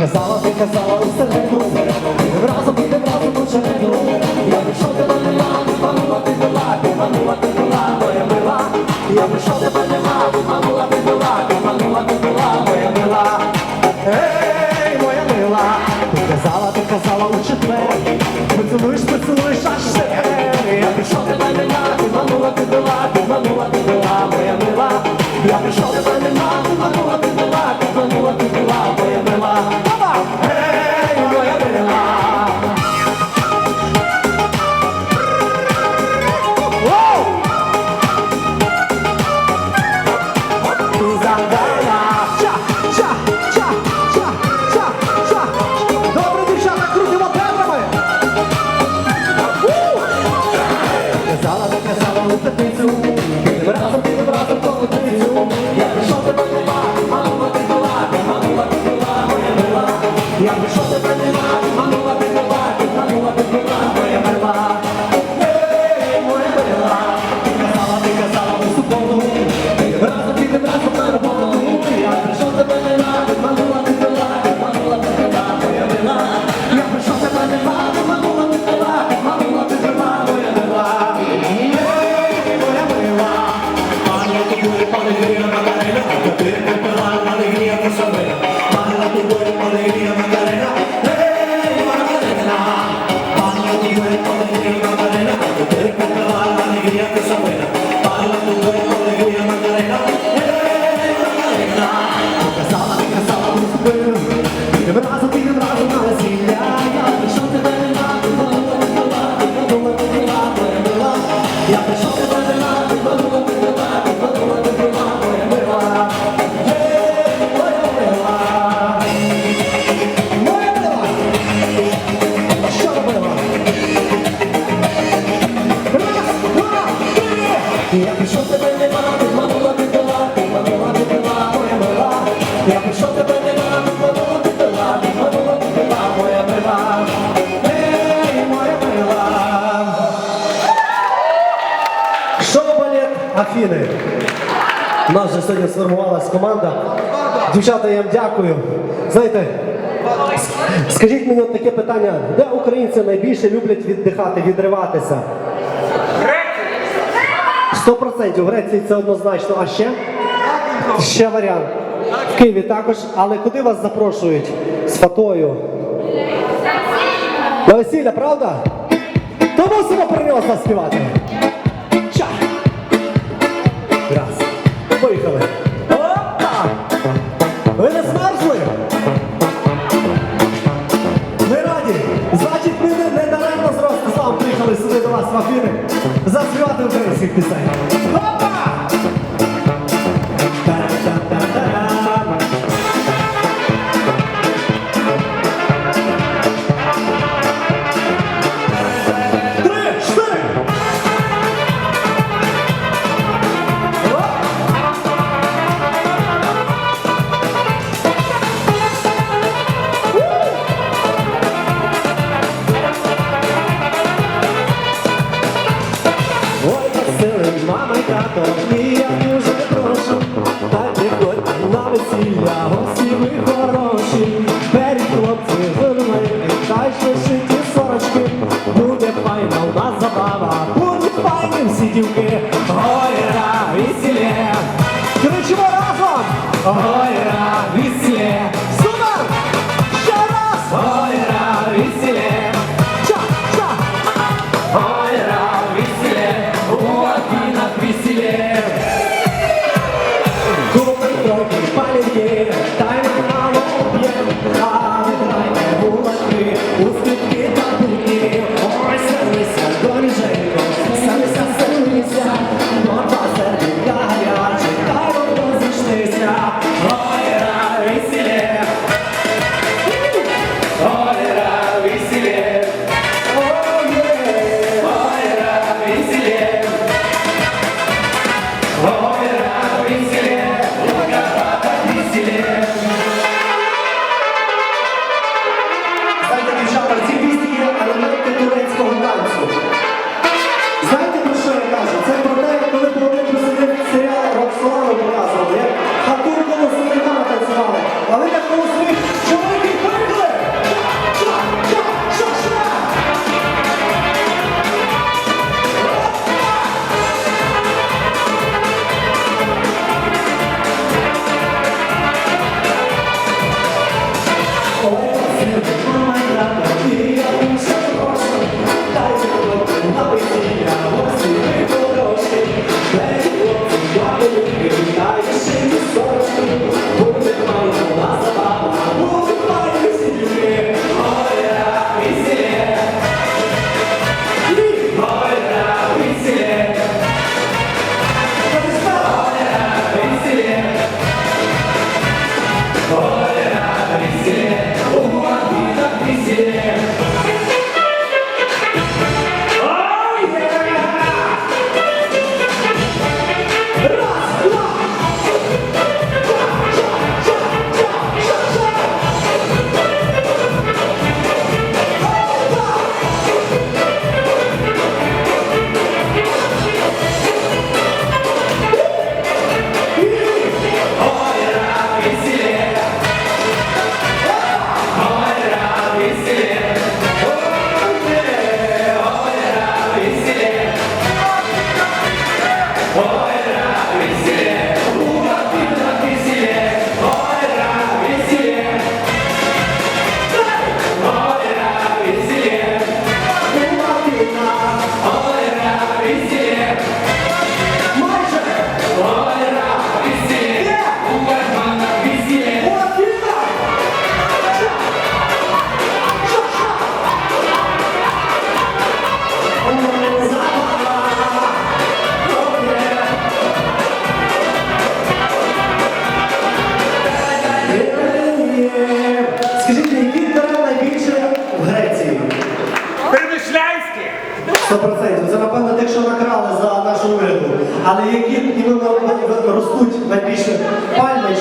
казала, ти казала у середину, разом підемо разом у череду. Я прийшов тебе нема, манула ти була, ти манула ти була, моя мила. Я прийшов тебе нема, манула ти була, ти манула ти була, моя мила. Ей, моя мила, ти казала, ти казала у четвер. Поцілуєш, поцілуєш, аж ще. Я прийшов тебе нема, ти манула ти була, ти манула ти була, моя мила. Я прийшов тебе нема, манула ти эй, Афіни. У нас вже сьогодні сформувалась команда. Дівчата, я вам дякую. Знаєте, скажіть мені от таке питання, де українці найбільше люблять віддихати, відриватися? Сто процентів Греції це однозначно. А ще? Ще варіант. В Києві також, але куди вас запрошують? З фатою. До весілля, правда? То мусимо про нього заспівати. Ча! Раз. Поїхали. Опа! Ви не смерзли? Ми раді. Значить, ми не, не даремно з Ростиславом приїхали сюди до вас в афіри. Заспівати українських пісень. Опа! свято, і я на весілля, гості ви хороші, перед хлопці вирмаєте, та сорочки, буде файна у нас забава, будуть файні всі дівки, гойра, весілля, кричимо разом, гойра, весілля. Скажіть, які дерев найбільше в Греції? Перемишлянське! 100%. Це, напевно, тих, що накрали за нашу уряду. Але які іменно ростуть найбільше пальми